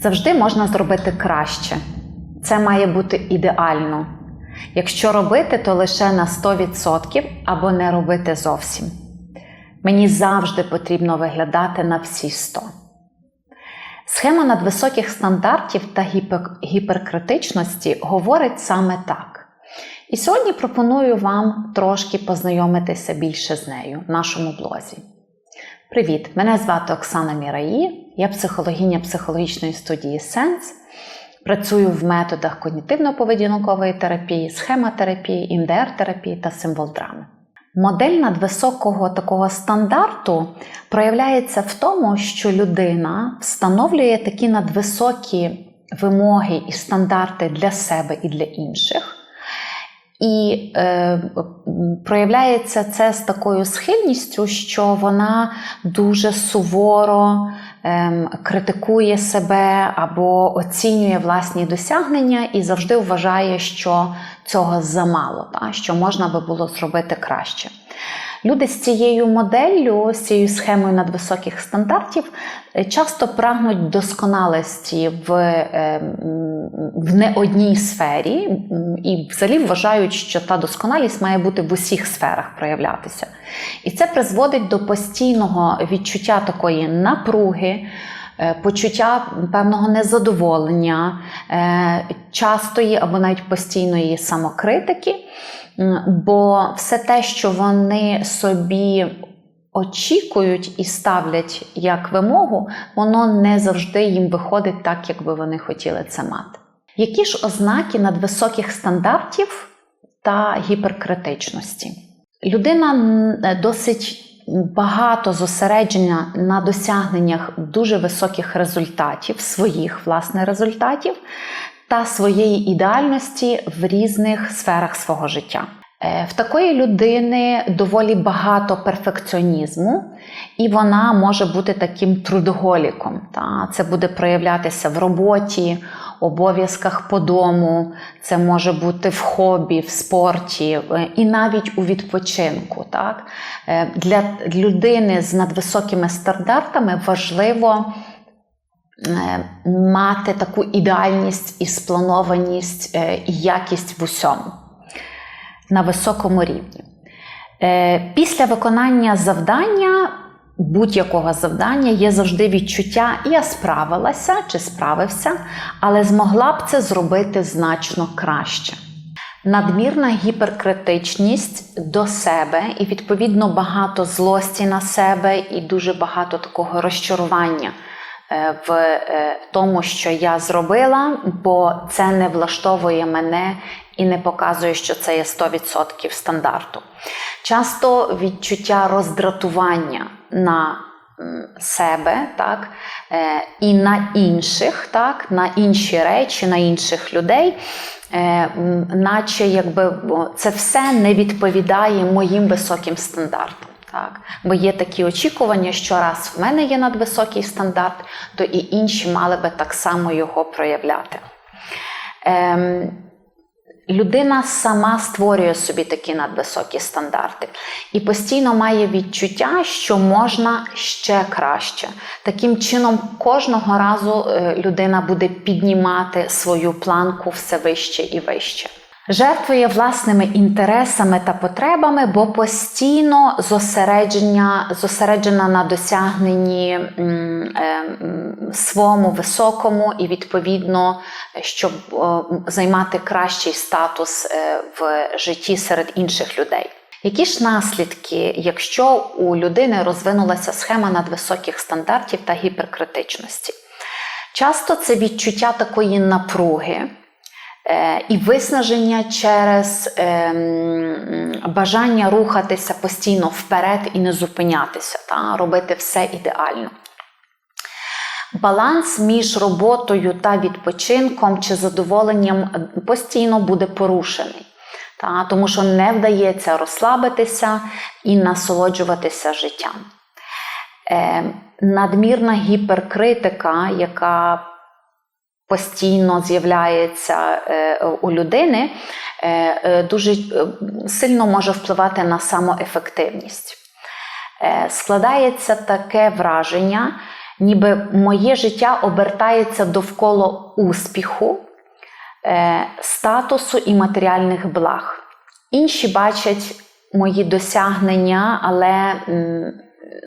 Завжди можна зробити краще. Це має бути ідеально. Якщо робити, то лише на 100% або не робити зовсім. Мені завжди потрібно виглядати на всі 100. Схема надвисоких стандартів та гіпер- гіперкритичності говорить саме так. І сьогодні пропоную вам трошки познайомитися більше з нею в нашому блозі. Привіт! Мене звати Оксана Міраї, я психологиня психологічної студії Сенс. Працюю в методах когнітивно-поведінкової терапії, схемотерапії, імдр-терапії та символ драми. Модель надвисокого такого стандарту проявляється в тому, що людина встановлює такі надвисокі вимоги і стандарти для себе і для інших. І е, проявляється це з такою схильністю, що вона дуже суворо е, критикує себе або оцінює власні досягнення і завжди вважає, що цього замало, та, що можна би було зробити краще. Люди з цією моделлю, з цією схемою надвисоких стандартів е, часто прагнуть досконалості в, е, в не одній сфері і взагалі вважають, що та досконалість має бути в усіх сферах проявлятися. І це призводить до постійного відчуття такої напруги. Е, Почуття певного незадоволення, е, частої або навіть постійної самокритики, бо все те, що вони собі очікують і ставлять як вимогу, воно не завжди їм виходить так, як би вони хотіли це мати. Які ж ознаки надвисоких стандартів та гіперкритичності? Людина досить багато зосередження на досягненнях дуже високих результатів, своїх власне результатів та своєї ідеальності в різних сферах свого життя. Е, В такої людини доволі багато перфекціонізму, і вона може бути таким трудоголіком. Та? Це буде проявлятися в роботі, обов'язках по дому, це може бути в хобі, в спорті е, і навіть у відпочинку. Так? Е, Для людини з надвисокими стандартами важливо е, мати таку ідеальність і спланованість і якість в усьому на високому рівні. Після виконання завдання, будь-якого завдання, є завжди відчуття, я справилася чи справився, але змогла б це зробити значно краще. Надмірна гіперкритичність до себе і, відповідно, багато злості на себе і дуже багато такого розчарування е, в е, тому, що я зробила, бо це не влаштовує мене і не показує, що це є 100% стандарту. Часто відчуття роздратування на себе, так, е, і на інших, так, на інші речі, на інших людей, е, наче якби це все не відповідає моїм високим стандартам. Так, бо є такі очікування, що раз в мене є надвисокий стандарт, то і інші мали би так само його проявляти. Ем, людина сама створює собі такі надвисокі стандарти і постійно має відчуття, що можна ще краще. Таким чином, кожного разу е, людина буде піднімати свою планку все вище і вище. Жертвує власними інтересами та потребами, бо постійно зосередження, зосереджена на досягненні е, своєму високому і, відповідно, щоб займати кращий статус е, в житті серед інших людей. Які ж наслідки, якщо у людини розвинулася схема надвисоких стандартів та гіперкритичності? Часто це відчуття такої напруги. Е, І виснаження через ем, бажання рухатися постійно вперед і не зупинятися, та, робити все ідеально. Баланс між роботою та відпочинком чи задоволенням постійно буде порушений, та, тому що не вдається розслабитися і насолоджуватися життям. Е, надмірна гіперкритика, яка постійно з'являється е, у людини, е, е, дуже сильно може впливати на самоефективність. Складається таке враження, ніби моє життя обертається довкола успіху, статусу і матеріальних благ. Інші бачать мої досягнення, але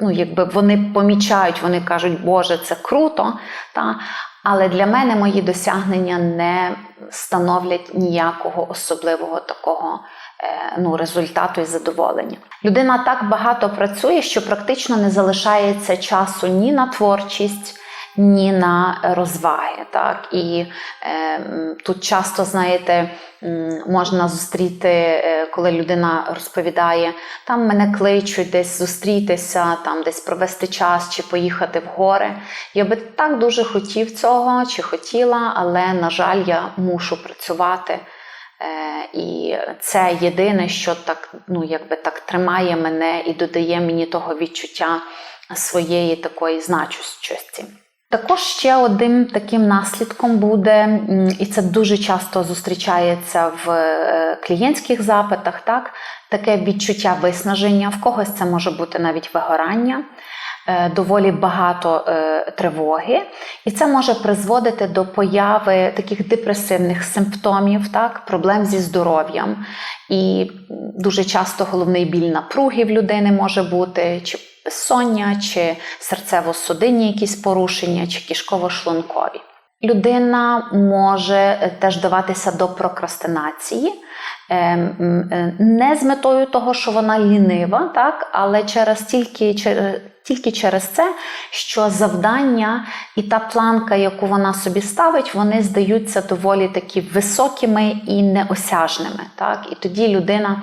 ну, якби вони помічають, вони кажуть, Боже, це круто. Та? Але для мене мої досягнення не становлять ніякого особливого такого е, ну, результату і задоволення. Людина так багато працює, що практично не залишається часу ні на творчість. Ні на розваги, так і е, тут часто, знаєте, можна зустріти, е, коли людина розповідає, там мене кличуть десь зустрітися, там десь провести час чи поїхати в гори. Я би так дуже хотів цього чи хотіла, але, на жаль, я мушу працювати. Е, і це єдине, що так, ну, якби так тримає мене і додає мені того відчуття своєї такої значущості. Також ще одним таким наслідком буде, і це дуже часто зустрічається в е, клієнтських запитах, так, таке відчуття виснаження, в когось це може бути навіть вигорання, е, доволі багато е, тривоги, і це може призводити до появи таких депресивних симптомів, так, проблем зі здоров'ям. І дуже часто головний біль напруги в людини може бути, чи безсоння, чи серцево-судинні якісь порушення, чи кишково-шлункові. Людина може е, теж даватися до прокрастинації, е, е, не з метою того, що вона лінива, так, але через тільки, через, тільки через це, що завдання і та планка, яку вона собі ставить, вони здаються доволі такі високими і неосяжними. Так? І тоді людина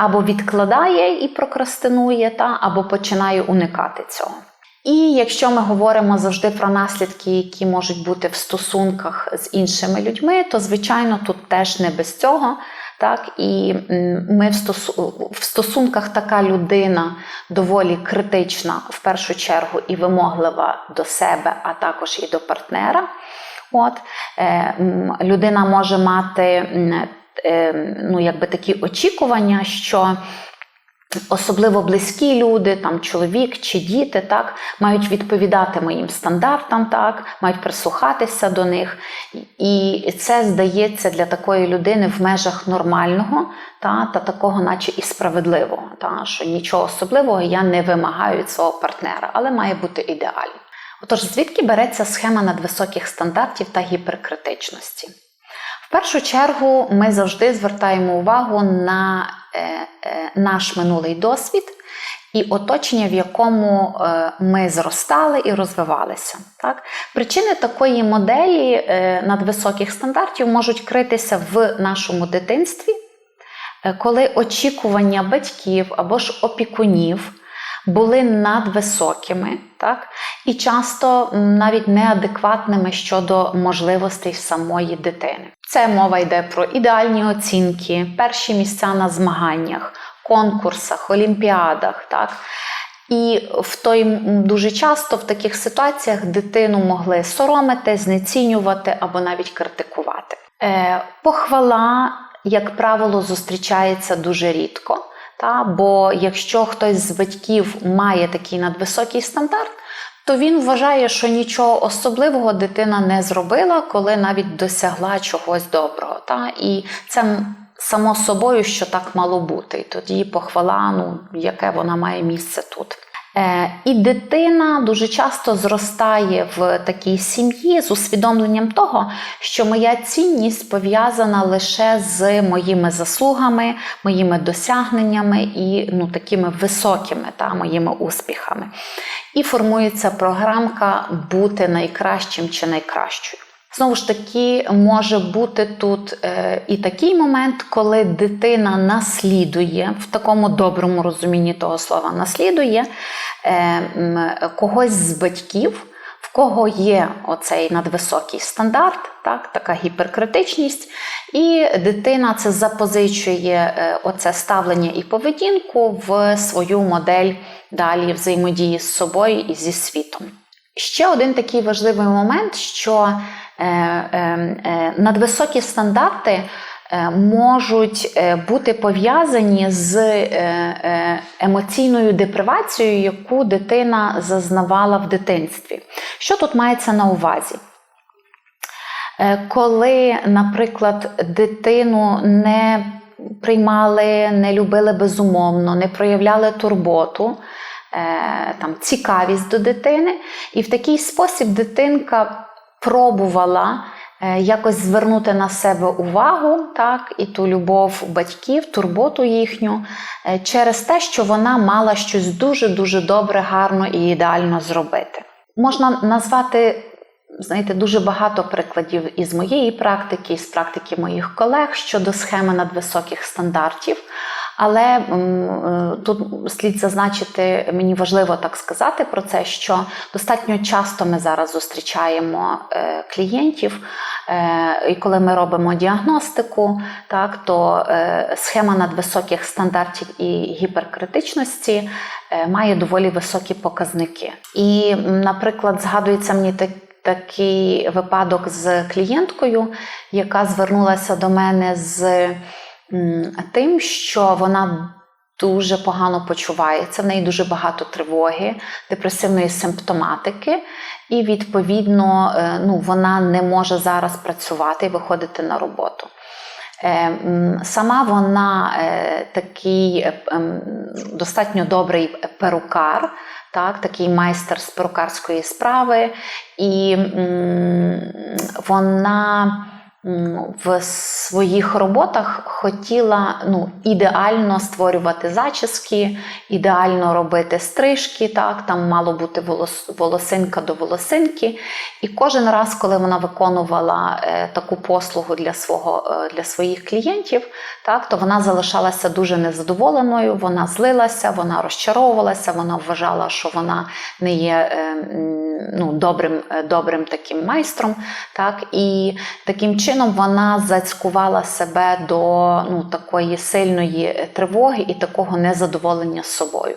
або відкладає і прокрастинує, та, або починає уникати цього. І якщо ми говоримо завжди про наслідки, які можуть бути в стосунках з іншими людьми, то звичайно тут теж не без цього. Так, і ми в, стосунках така людина доволі критична в першу чергу і вимоглива до себе, а також і до партнера. От, е, людина може мати ну, якби такі очікування, що особливо близькі люди, там чоловік чи діти, так, мають відповідати моїм стандартам, так, мають прислухатися до них. І це здається для такої людини в межах нормального та, та такого, наче і справедливого, та, що нічого особливого я не вимагаю від свого партнера, але має бути ідеально. Отож, звідки береться схема надвисоких стандартів та гіперкритичності? В першу чергу ми завжди звертаємо увагу на е, е, наш минулий досвід і оточення, в якому е, ми зростали і розвивалися. Так? Причини такої моделі надвисоких стандартів можуть критися в нашому дитинстві, коли очікування батьків або ж опікунів були надвисокими, так? і часто навіть неадекватними щодо можливостей самої дитини. Це мова йде про ідеальні оцінки, перші місця на змаганнях, конкурсах, олімпіадах. Так? І в той дуже часто в таких ситуаціях дитину могли соромити, знецінювати або навіть критикувати. Е, похвала, як правило, зустрічається дуже рідко. Та, бо якщо хтось з батьків має такий надвисокий стандарт, то він вважає, що нічого особливого дитина не зробила, коли навіть досягла чогось доброго. Та? І це само собою, що так мало бути. І тоді похвала, ну, яке вона має місце тут. Е, і дитина дуже часто зростає в такій сім'ї з усвідомленням того, що моя цінність пов'язана лише з моїми заслугами, моїми досягненнями і ну, такими високими та, моїми успіхами. І формується програмка бути найкращим чи найкращою. Знову ж таки, може бути тут е, і такий момент, коли дитина наслідує в такому доброму розумінні того слова, наслідує е, когось з батьків, в кого є оцей надвисокий стандарт, так, така гіперкритичність, і дитина це запозичує е, оце ставлення і поведінку в свою модель далі взаємодії з собою і зі світом. Ще один такий важливий момент, що е, е, е, надвисокі стандарти можуть бути пов'язані з емоційною депривацією, яку дитина зазнавала в дитинстві. Що тут мається на увазі? Коли, наприклад, дитину не приймали, не любили безумовно, не проявляли турботу, там, цікавість до дитини, і в такий спосіб дитинка пробувала е, якось звернути на себе увагу, так, і ту любов батьків, турботу їхню, е, через те, що вона мала щось дуже-дуже добре, гарно і ідеально зробити. Можна назвати знаєте, дуже багато прикладів із моєї практики, із практики моїх колег щодо схеми надвисоких стандартів. Але е, тут слід зазначити, мені важливо так сказати про це, що достатньо часто ми зараз зустрічаємо е, клієнтів, е, і коли ми робимо діагностику, так, то схема надвисоких стандартів і гіперкритичності має доволі високі показники. І, наприклад, згадується мені так такий випадок з клієнткою, яка звернулася до мене з тим, що вона дуже погано почувається, в неї дуже багато тривоги, депресивної симптоматики, і, відповідно, е, ну, вона не може зараз працювати і виходити на роботу. Е, Сама вона е, такий ем, достатньо добрий перукар, так, такий майстер з перукарської справи, і вона в своїх роботах хотіла ну, ідеально створювати зачіски, ідеально робити стрижки, так, там мало бути волос, волосинка до волосинки. І кожен раз, коли вона виконувала е, таку послугу для, свого, е, для своїх клієнтів, так, то вона залишалася дуже незадоволеною, вона злилася, вона розчаровувалася, вона вважала, що вона не є е, ну, добрим, е, добрим таким майстром. Так, і таким чином вона зацькувала себе до ну, такої сильної тривоги і такого незадоволення з собою.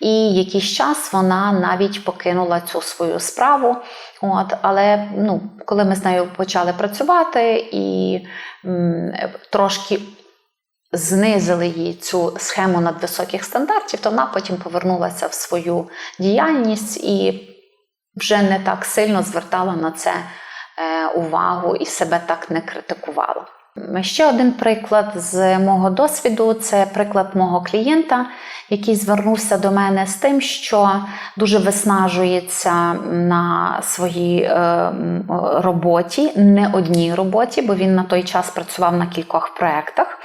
І якийсь час вона навіть покинула цю свою справу. От, але ну, коли ми з нею почали працювати і м, трошки знизили їй цю схему надвисоких стандартів, то вона потім повернулася в свою діяльність і вже не так сильно звертала на це увагу і себе так не критикувала. Ще один приклад з мого досвіду це приклад мого клієнта, який звернувся до мене з тим, що дуже виснажується на своїй е, роботі, не одній роботі, бо він на той час працював на кількох проєктах.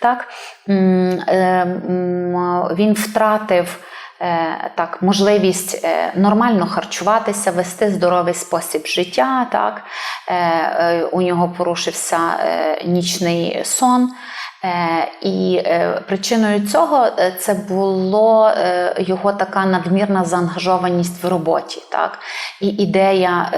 Так? Е, Він втратив е, так, можливість е, нормально харчуватися, вести здоровий спосіб життя. Так? Е, е, У нього порушився е, нічний сон. Е, І е, причиною цього е, це було його така надмірна заангажованість в роботі. Так? І ідея,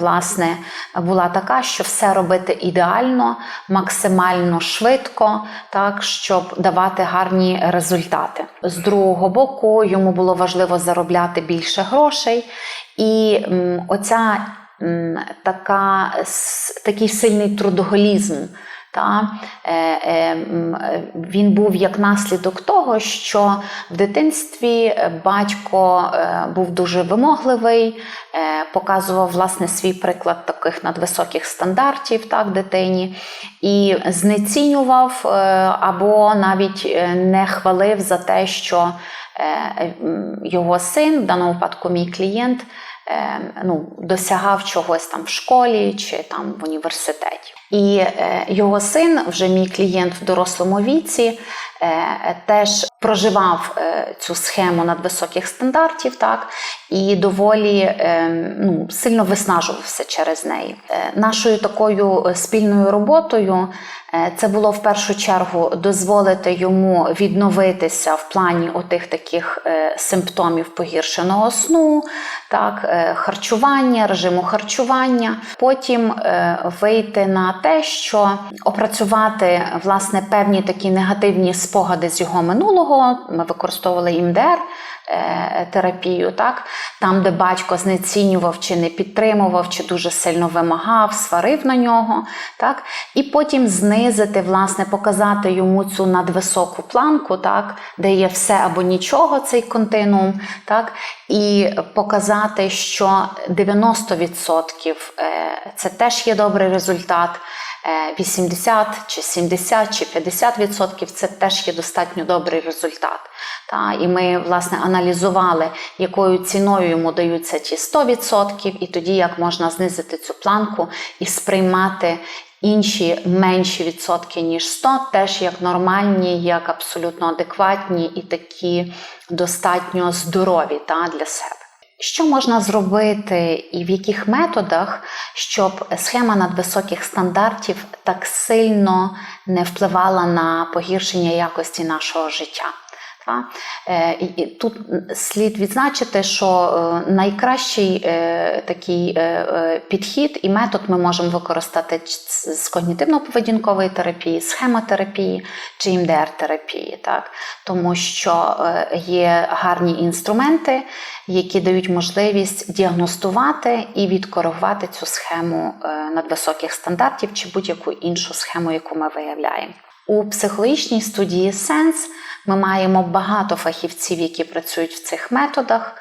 власне, була така, що все робити ідеально, максимально швидко, так, щоб давати гарні результати. З другого боку, йому було важливо заробляти більше грошей, і оця така, такий сильний трудоголізм. Та, е, е, е, він був як наслідок того, що в дитинстві батько був дуже вимогливий, показував власне свій приклад таких надвисоких стандартів так, дитині, і знецінював або навіть не хвалив за те, що його син, в даному випадку мій клієнт, ну, досягав чогось там в школі чи там в університеті. І е, його син, вже мій клієнт в дорослому віці, е, теж проживав е, цю схему надвисоких стандартів, так, і доволі е, ну, сильно виснажувався через неї. Нашою такою спільною роботою це було в першу чергу дозволити йому відновитися в плані отих таких симптомів погіршеного сну, так, харчування, режиму харчування. Потім вийти на те, що опрацювати власне певні такі негативні спогади з його минулого. Ми використовували ІМДР терапію, так? там, де батько знецінював чи не підтримував, чи дуже сильно вимагав, сварив на нього. Так? І потім знизити, власне, показати йому цю надвисоку планку, так? де є все або нічого, цей континуум, так? і показати, що 90% е, це теж є добрий результат. Е, 80 чи 70 чи 50% це теж є достатньо добрий результат. Та, і ми власне аналізували, якою ціною йому даються ті 100%, і тоді як можна знизити цю планку і сприймати інші менші відсотки, ніж 100, теж як нормальні, як абсолютно адекватні і такі достатньо здорові та, для себе. Що можна зробити і в яких методах, щоб схема надвисоких стандартів так сильно не впливала на погіршення якості нашого життя? Та? Е, і- Тут слід відзначити, що е, найкращий е, такий підхід і метод ми можемо використати з когнітивно-поведінкової терапії, схемотерапії чи МДР-терапії, так? тому що є гарні інструменти, які дають можливість діагностувати і відкоригувати цю схему надвисоких стандартів чи будь-яку іншу схему, яку ми виявляємо. У психологічній студії Сенс ми маємо багато фахівців, які працюють в цих методах.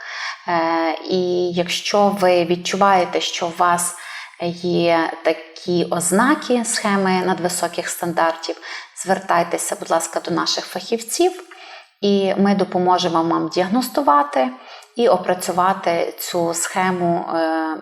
Е, І якщо ви відчуваєте, що у вас є такі ознаки схеми надвисоких стандартів, звертайтеся, будь ласка, до наших фахівців, і ми допоможемо вам діагностувати і опрацювати цю схему е,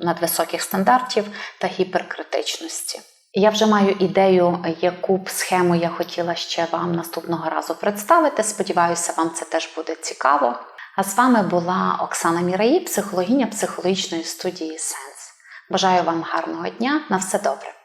надвисоких стандартів та гіперкритичності. Я вже маю ідею, яку б схему я хотіла ще вам наступного разу представити. Сподіваюся, вам це теж буде цікаво. А з вами була Оксана Міраї, психологиня психологічної студії Сенс. Бажаю вам гарного дня. На все добре.